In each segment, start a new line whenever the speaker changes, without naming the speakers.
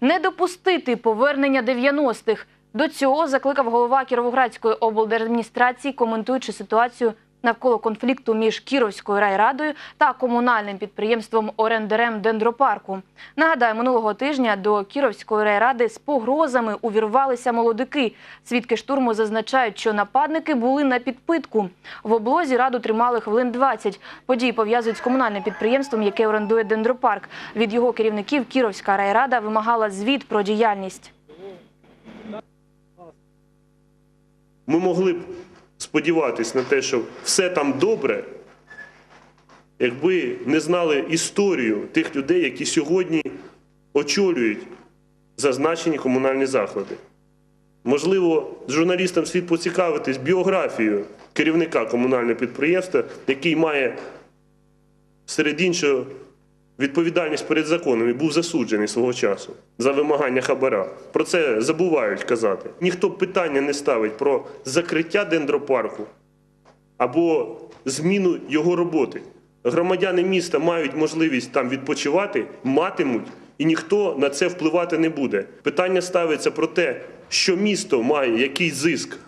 не допустити повернення 90-х. До цього закликав голова Кіровоградської облдержадміністрації, коментуючи ситуацію навколо конфлікту між Кіровською райрадою та комунальним підприємством орендарем дендропарку. Нагадаю, минулого тижня до Кіровської райради з погрозами увірвалися молодики. Свідки штурму зазначають, що нападники були на підпитку. В облозі раду тримали хвилин 20. Події пов'язують з комунальним підприємством, яке орендує дендропарк. Від його керівників Кіровська райрада вимагала звіт про діяльність.
Ми могли б сподіватися на те, що все там добре, якби не знали історію тих людей, які сьогодні очолюють зазначені комунальні заклади. Можливо, журналістам слід поцікавитись біографією керівника комунального підприємства, який має серед іншого відповідальність перед законом і був засуджений свого часу за вимагання хабара. Про це забувають казати. Ніхто питання не ставить про закриття дендропарку або зміну його роботи. Громадяни міста мають можливість там відпочивати, матимуть, і ніхто на це впливати не буде. Питання ставиться про те, що місто має який зиск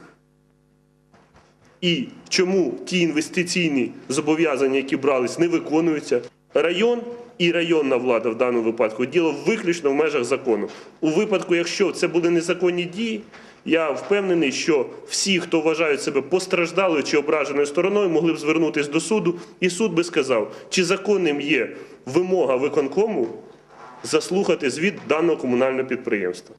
і чому ті інвестиційні зобов'язання, які брались, не виконуються. Район і районна влада в даному випадку діло виключно в межах закону. У випадку, якщо це були незаконні дії, я впевнений, що всі, хто вважають себе постраждалою чи ображеною стороною, могли б звернутися до суду, і суд би сказав, чи законним є вимога виконкому заслухати звіт даного комунального підприємства.